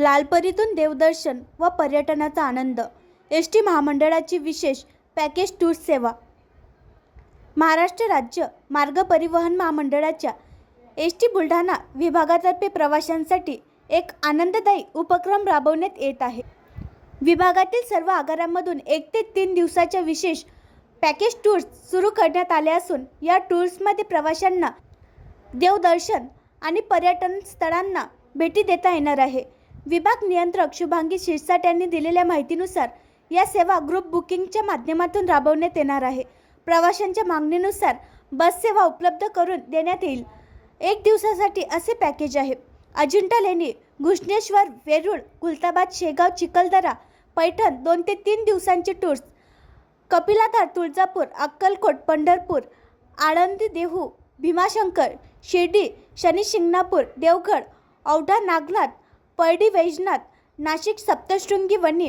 लालपरीतून देवदर्शन व पर्यटनाचा आनंद. एस टी महामंडळाची विशेष पॅकेज टूर सेवा. महाराष्ट्र राज्य मार्ग परिवहन महामंडळाच्या एस टी बुलढाणा विभागातर्फे प्रवाशांसाठी एक आनंददायी उपक्रम राबवण्यात येत आहे. विभागातील सर्व आगारांमधून एक ते तीन दिवसाच्या विशेष पॅकेज टूर्स सुरू करण्यात आले असून या टूर्समध्ये प्रवाशांना देवदर्शन आणि पर्यटन स्थळांना भेटी देता येणार आहे. विभाग नियंत्रक शुभांगी शिरसाट यांनी दिलेल्या माहितीनुसार या सेवा ग्रुप बुकिंगच्या माध्यमातून राबवण्यात येणार आहे. प्रवाशांच्या मागणीनुसार बस सेवा उपलब्ध करून देण्यात येईल. एक दिवसासाठी असे पॅकेज आहे. अजिंठा लेणी घुष्णेश्वर वेरूळ कुलताबाद शेगाव चिखलदरा पैठण दोन ते तीन दिवसांचे टूर्स. कपिलाधार तुळजापूर अक्कलकोट पंढरपूर आळंदी देहू भीमाशंकर शिर्डी शनी शिंगणापूर देवगड औढा नागनाथ परडी वैजनाथ नाशिक सप्तशृंगी वणी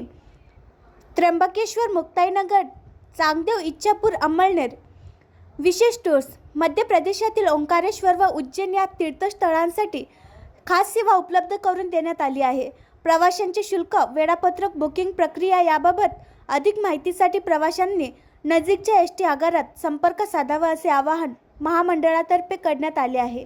त्र्यंबकेश्वर मुक्ताईनगर चांगदेव इच्छापूर अंमळनेर. विशेष टूर्स मध्य प्रदेशातील ओंकारेश्वर व उज्जैन या तीर्थस्थळांसाठी खास सेवा उपलब्ध करून देण्यात आली आहे. प्रवाशांचे शुल्क वेळापत्रक बुकिंग प्रक्रिया याबाबत अधिक माहितीसाठी प्रवाशांनी नजीकच्या एस टी आगारात संपर्क साधावा असे आवाहन महामंडळातर्फे करण्यात आले आहे.